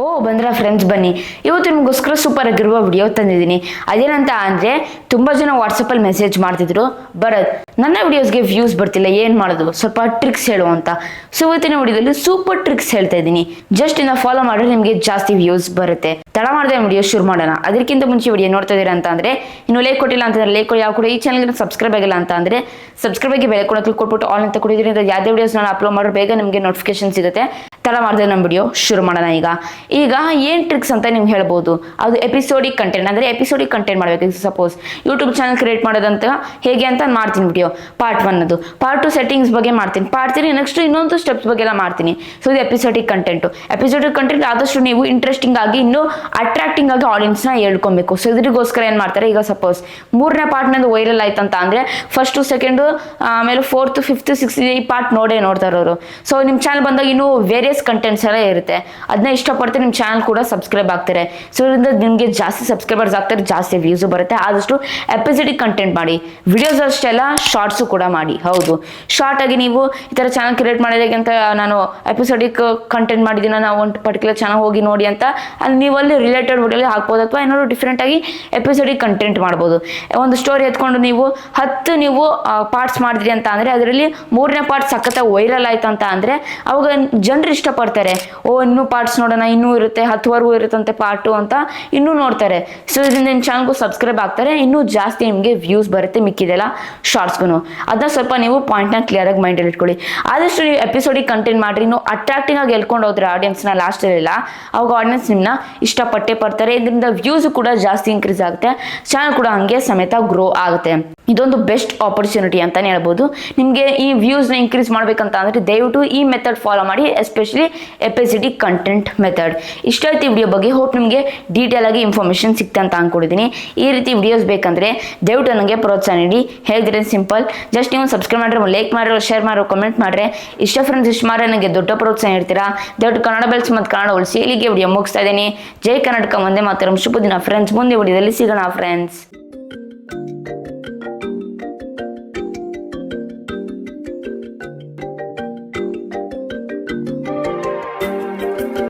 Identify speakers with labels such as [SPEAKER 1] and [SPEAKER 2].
[SPEAKER 1] ಓ, ಬಂದ್ರ ಫ್ರೆಂಡ್ಸ್ ಬನ್ನಿ. ಇವತ್ತು ನಿಮಗೋಸ್ಕರ ಸೂಪರ್ ಆಗಿರುವ ವಿಡಿಯೋ ತಂದಿದ್ದೀನಿ. ಅದೇನಂತ ಅಂದರೆ, ತುಂಬ ಜನ ವಾಟ್ಸಪ್ಪಲ್ಲಿ ಮೆಸೇಜ್ ಮಾಡ್ತಿದ್ರು. ಭರತ್. ನನ್ನ ವಿಡಿಯೋಸ್ಗೆ ವ್ಯೂಸ್ ಬರ್ತಿಲ್ಲ, ಏನು ಮಾಡೋದು? ಸ್ವಲ್ಪ ಟ್ರಿಕ್ಸ್ ಹೇಳು ಅಂತ. ಸೊ ಇವತ್ತಿನ ವಿಡಿಯೋದಲ್ಲಿ ಸೂಪರ್ ಟ್ರಿಕ್ಸ್ ಹೇಳ್ತಾ ಇದ್ದೀನಿ. ಜಸ್ಟ್ ಇನ್ನ ಫಾಲೋ ಮಾಡಿದ್ರೆ ನಿಮಗೆ ಜಾಸ್ತಿ ವ್ಯೂಸ್ ಬರುತ್ತೆ. ತಡ ಮಾಡದೆ ವಿಡಿಯೋ ಶುರು ಮಾಡೋಣ. ಅದಕ್ಕಿಂತ ಮುಂಚೆ ವಿಡಿಯೋ ನೋಡ್ತಾ ಇದ್ದೀರಾ ಅಂತ ಅಂದರೆ, ಇನ್ನು ಲೈಕ್ ಕೊಟ್ಟಿಲ್ಲ ಅಂತಂದ್ರೆ ಲೈಕ್ ಯಾವ ಕೂಡ ಈ ಚಾನಲ್ಗೆ ಸಬ್ಸ್ಕ್ರೈಬ್ ಆಗಿಲ್ಲ ಅಂತ ಅಂದರೆ ಸಬ್ಸ್ಕ್ರೈಬ್ ಬೆಲೆ ಕೂಡ ಕೊಟ್ಬಿಟ್ಟು ಆಲ್ ಅಂತ ಕೊಟ್ಟಿದ್ದೀನಿ. ಯಾವುದೇ ವಿಡಿಯೋಸ್ ನಾನು ಅಪ್ಲೋಡ್ ಮಾಡೋ ಬೇಗ ನಿಮಗೆ ನೋಟಿಫಿಕೇಶನ್ ಸಿಗುತ್ತೆ. ತಡ ಮಾಡಿದೆ ನಮ್ಮ ವಿಡಿಯೋ ಶುರು ಮಾಡೋಣ ಈಗ. ಈಗ ಏನು ಟ್ರಿಕ್ಸ್ ಅಂತ ನೀವು ಹೇಳ್ಬೋದು? ಅದು ಎಪಿಸೋಡಿಗೆ ಕಂಟೆಂಟ್ ಅಂದರೆ ಎಪಿಸೋಡಿಗೆ ಕಂಟೆಂಟ್ ಮಾಡಬೇಕು ಸಪೋಸ್ ಯೂಟ್ಯೂಬ್ ಚಾನಲ್ ಕ್ರಿಯೇಟ್ ಮಾಡೋದಂತ ಹೇಗೆ ಅಂತ ಮಾಡ್ತೀನಿ ವಿಡಿಯೋ ಪಾರ್ಟ್ ಒನ್ ಅದು ಪಾರ್ಟ್ ಟು ಸೆಟ್ಟಿಂಗ್ಸ್ ಬಗ್ಗೆ ಮಾಡ್ತೀನಿ. ಪಾರ್ಟ್ ತ್ರೀ ನೆಕ್ಸ್ಟ್ ಇನ್ನೊಂದು ಸ್ಟೆಪ್ಸ್ ಬಗ್ಗೆ ಎಲ್ಲ ಮಾಡ್ತೀನಿ. ಸೊ ಇದು ಎಪಿಸೋಡಿಕ್ ಕಂಟೆಂಟು ಎಪಿಸೋಡಿಕ್ ಕಂಟೆಂಟ್ ಆದಷ್ಟು ನೀವು ಇಂಟ್ರೆಸ್ಟಿಂಗ್ ಆಗಿ, ಇನ್ನೂ ಅಟ್ರಾಕ್ಟಿಂಗ್ ಆಗಿ ಆಡಿಯನ್ಸ್ನ ಹೇಳ್ಕೊಬೇಕು. ಸೊ ಇದ್ರಿಗೋಸ್ಕರ ಏನು ಮಾಡ್ತಾರೆ? ಈಗ ಸಪೋಸ್ ಮೂರನೇ ಪಾರ್ಟ್ನದು ವೈರಲ್ ಆಯ್ತು ಅಂತ ಅಂದರೆ ಫಸ್ಟು ಸೆಕೆಂಡು ಆಮೇಲೆ ಫೋರ್ತ್ ಫಿಫ್ತ್ ಸಿಕ್ಸ್ತ್ ಈ ಪಾರ್ಟ್ ನೋಡೇ ನೋಡ್ತಾರೆ ಅವರು ಸೊ ನಿಮ್ಮ ಚಾನಲ್ ಬಂದಾಗ ಇನ್ನೂ ವೇರಿಯಸ್ ಕಂಟೆಂಟ್ಸ್ ಎಲ್ಲ ಇರುತ್ತೆ. ಅದನ್ನ ಇಷ್ಟಪಡ್ತೀನಿ ನಿಮ್ಮ ಚಾನಲ್ ಕೂಡ ಸಬ್ಸ್ಕ್ರೈಬ್ ಆಗ್ತಾರೆ. ಸೊ ಇದರಿಂದ ನಿಮಗೆ ಜಾಸ್ತಿ ಸಬ್ಸ್ಕ್ರೈಬರ್ಸ್ ಆಗ್ತಾರೆ, ಜಾಸ್ತಿ ವ್ಯೂಸು ಬರುತ್ತೆ. ಆದಷ್ಟು ಎಪಿಸೋಡಿಗೆ ಕಂಟೆಂಟ್ ಮಾಡಿ. ವಿಡಿಯೋಸ್ ಅಷ್ಟೆಲ್ಲ ಶಾರ್ಟ್ಸು ಕೂಡ ಮಾಡಿ. ಹೌದು. ಶಾರ್ಟ್ ಆಗಿ ನೀವು ಈ ಥರ ಚಾನಲ್ ಕ್ರಿಯೇಟ್ ಮಾಡೋದಕ್ಕೆ ಅಂತ ನಾನು ಎಪಿಸೋಡಿಕ್ ಕಂಟೆಂಟ್ ಮಾಡಿದ್ದೀನ ನಾವು ಒಂದು ಪರ್ಟಿಕ್ಯುಲರ್ ಚಾನಲ್ ಹೋಗಿ ನೋಡಿ ಅಂತ, ಅಲ್ಲಿ ನೀವು ಅಲ್ಲಿ ರಿಲೇಟೆಡ್ ವಿಡಿಯೋಲಿ ಹಾಕ್ಬೋದು ಅಥವಾ ಏನಾದ್ರು ಡಿಫ್ರೆಂಟ್ ಆಗಿ ಎಪಿಸೋಡಿಕ್ ಕಂಟೆಂಟ್ ಮಾಡ್ಬೋದು. ಒಂದು ಸ್ಟೋರಿ ಎತ್ಕೊಂಡು ನೀವು ಹತ್ತು ನೀವು ಪಾರ್ಟ್ಸ್ ಮಾಡಿದ್ರಿ ಅಂತ ಅಂದರೆ ಅದರಲ್ಲಿ ಮೂರನೇ ಪಾರ್ಟ್ ಸಖತ್ತ ವೈರಲ್ ಆಯ್ತು ಅಂತ ಅಂದರೆ ಅವಾಗ ಜನರು ಇಷ್ಟಪಡ್ತಾರೆ. ಓ, ಇನ್ನೂ ಪಾರ್ಟ್ಸ್ ನೋಡೋಣ, ಇನ್ನೂ ಇರುತ್ತೆ, ಹತ್ತುವರೆಗೂ ಇರುತ್ತಂತೆ ಪಾರ್ಟು ಅಂತ ಇನ್ನೂ ನೋಡ್ತಾರೆ. ಸೊ ಇದರಿಂದ ನಿಮ್ಮ ಚಾನಲ್ಗೂ ಸಬ್ಸ್ಕ್ರೈಬ್ ಆಗ್ತಾರೆ, ಇನ್ನೂ ಜಾಸ್ತಿ ನಿಮಗೆ ವ್ಯೂಸ್ ಬರುತ್ತೆ ಮಿಕ್ಕಿದೆಲ್ಲ ಶಾರ್ಟ್ಸ್ಗೂ ಅದನ್ನ ಸ್ವಲ್ಪ ನೀವು ಪಾಯಿಂಟ್ನ ಕ್ಲಿಯರಾಗಿ ಮೈಂಡಲ್ಲಿ ಇಟ್ಕೊಳ್ಳಿ. ಆದಷ್ಟು ನೀವು ಎಪಿಸೋಡಿಗೆ ಕಂಟೆಂಟ್ ಮಾಡಿರಿ. ನೀವು ಅಟ್ರಾಕ್ಟಿಂಗ್ ಆಗಿ ಎಲ್ಕೊಂಡು ಹೋದ್ರೆ ಆಡಿಯನ್ಸ್ನ ಲಾಸ್ಟಲ್ಲೆಲ್ಲ ಅವಾಗ ಆಡಿಯನ್ಸ್ ನಿಮ್ಮನ್ನ ಇಷ್ಟಪಟ್ಟೆ ಪಡ್ತಾರೆ. ಇದರಿಂದ ವ್ಯೂಸ್ ಕೂಡ ಜಾಸ್ತಿ ಇನ್ಕ್ರೀಸ್ ಆಗುತ್ತೆ. ಚಾನಲ್ ಕೂಡ ಹಂಗೆ ಸಮೇತ ಗ್ರೋ ಆಗುತ್ತೆ. ಇದೊಂದು ಬೆಸ್ಟ್ ಆಪರ್ಚುನಿಟಿ ಅಂತಲೇ ಹೇಳ್ಬೋದು. ನಿಮಗೆ ಈ ವ್ಯೂಸ್ನ ಇನ್ಕ್ರೀಸ್ ಮಾಡಬೇಕಂತ ಅಂದರೆ ದಯವಿಟ್ಟು ಈ ಮೆಥಡ್ ಫಾಲೋ ಮಾಡಿ ಎಸ್ಪೆಷಲಿ ಎಪಿಸಿಡಿ ಕಂಟೆಂಟ್ ಮೆಥಡ್ ಇಷ್ಟ ಐತಿ ವಿಡಿಯೋ ಬಗ್ಗೆ. ಹೋಪ್ ನಿಮಗೆ ಡೀಟೇಲ್ ಆಗಿ ಇನ್ಫಾರ್ಮೇಷನ್ ಸಿಕ್ತೆ ಅಂತ ಅಂದ್ಕೊಂಡಿದ್ದೀನಿ ಈ ರೀತಿ ವಿಡಿಯೋಸ್ ಬೇಕಂದರೆ ದಯವಿಟ್ಟು ನನಗೆ ಪ್ರೋತ್ಸಾಹ ನೀಡಿ. ಹೇಳಿದ್ರೆ ಸಿಂಪಲ್ ಜಸ್ಟ್ ನೀವು ಸಬ್ಸ್ಕ್ರೈಬ್ ಮಾಡಿದ್ರೆ ಲೈಕ್ ಮಾಡಿರೋ ಶೇರ್ ಮಾಡಿರೋ ಕಮೆಂಟ್ ಮಾಡ್ರೆ. ಇಷ್ಟ ಫ್ರೆಂಡ್ಸ್ ಇಷ್ಟ ಮಾಡಿದ್ರೆ ನನಗೆ ದೊಡ್ಡ ಪ್ರೋತ್ಸಾಹ ಇರ್ತೀರಾ ದೊಡ್ಡ ಕನ್ನಡ ಬೆಲ್ಸ್ ಮತ್ತು ಕನ್ನಡ ಉಳಿಸಿ. ಇಲ್ಲಿಗೆ ವಿಡಿಯೋ ಮುಗಿಸ್ತಾ ಇದ್ದೀನಿ. ಜೈ ಕರ್ನಾಟಕ ಒಂದೇ ಮಾತ್ರ. ಶುಭ ದಿನ ಫ್ರೆಂಡ್ಸ್ ಮುಂದೆ ವಿಡಿಯೋದಲ್ಲಿ ಸಿಗೋಣ ಫ್ರೆಂಡ್ಸ್